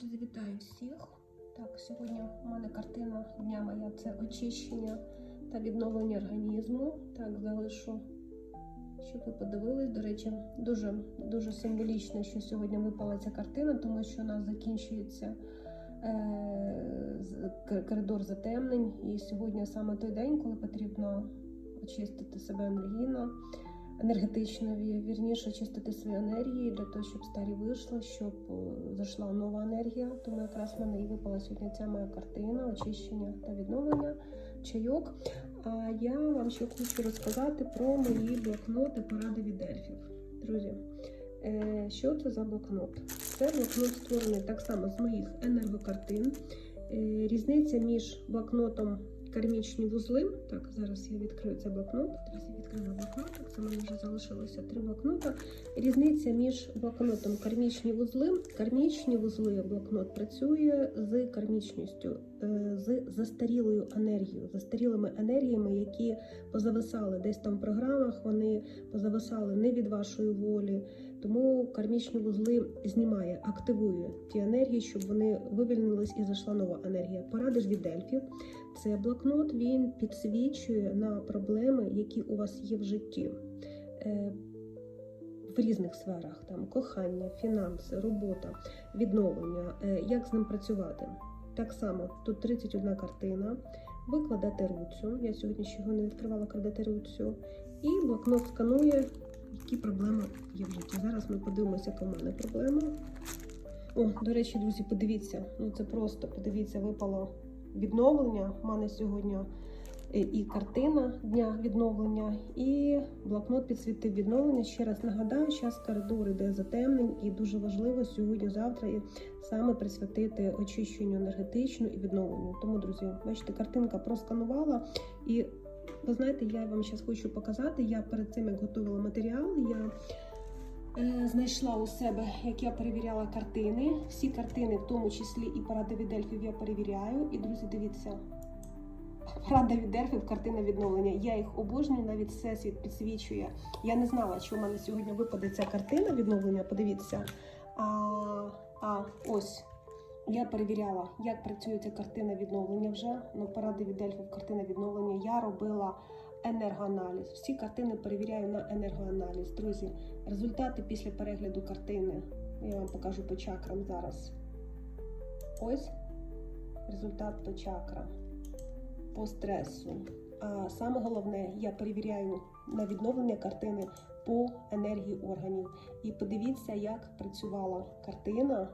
Друзі, вітаю всіх. Так, сьогодні у мене картина дня моя це очищення та відновлення організму. Так, залишу, щоб ви подивились. До речі, дуже дуже символічно, що сьогодні випала ця картина, тому що у нас закінчується е, коридор затемнень. І сьогодні саме той день, коли потрібно очистити себе енергійно енергетично, вірніше очистити свої енергії для того, щоб старі вийшли, щоб е, зайшла нова енергія. Тому якраз в мене і випала сьогодні ця моя картина очищення та відновлення, чайок. А я вам ще хочу розказати про мої блокноти поради від ельфів. Друзі, е, що це за блокнот? Це блокнот створений так само з моїх енергокартин. Е, Різниця між блокнотом кармічні вузли. Так, зараз я відкрию цей блокнот. Друзі, відкрила блокнот. Так, це в вже залишилося три блокнота. Різниця між блокнотом кармічні вузли. Кармічні вузли блокнот працює з кармічністю, е, з застарілою енергією, застарілими енергіями, які позависали десь там в програмах. Вони позависали не від вашої волі. Тому кармічні вузли знімає, активує ті енергії, щоб вони вивільнились і зайшла нова енергія. Поради ж від ельфів. Це блокнот він підсвічує на проблеми, які у вас є в житті. Е, В різних сферах там кохання, фінанси, робота, відновлення, е, як з ним працювати. Так само тут 31 картина. Ви кладете руцю. Я сьогодні ще його не відкривала, кладете руцю. І блокнот сканує, які проблеми є в житті. Зараз ми подивимося, яка в мене проблема. О, до речі, друзі, подивіться. Ну це просто подивіться, випало відновлення. У мене сьогодні е, і картина дня відновлення, і блокнот підсвітив відновлення. Ще раз нагадаю, зараз коридор іде затемнень, і дуже важливо сьогодні-завтра і саме присвятити очищенню енергетичну і відновленню. Тому, друзі, бачите, картинка просканувала. І ви знаєте, я вам зараз хочу показати. Я перед цим як готувала матеріал, я е, знайшла у себе, як я перевіряла картини. Всі картини, в тому числі і поради від ельфів, я перевіряю. І, друзі, дивіться. Порада від ельфів, картина відновлення. Я їх обожнюю, навіть всесвіт підсвічує. Я не знала, що в мене сьогодні випаде ця картина відновлення. Подивіться. А, а ось я перевіряла, як працює ця картина відновлення вже. Ну, поради від ельфів, картина відновлення. Я робила енергоаналіз. Всі картини перевіряю на енергоаналіз. Друзі, результати після перегляду картини. Я вам покажу по чакрам зараз. Ось результат по чакрам, по стресу. А саме головне, я перевіряю на відновлення картини по енергії органів. І подивіться, як працювала картина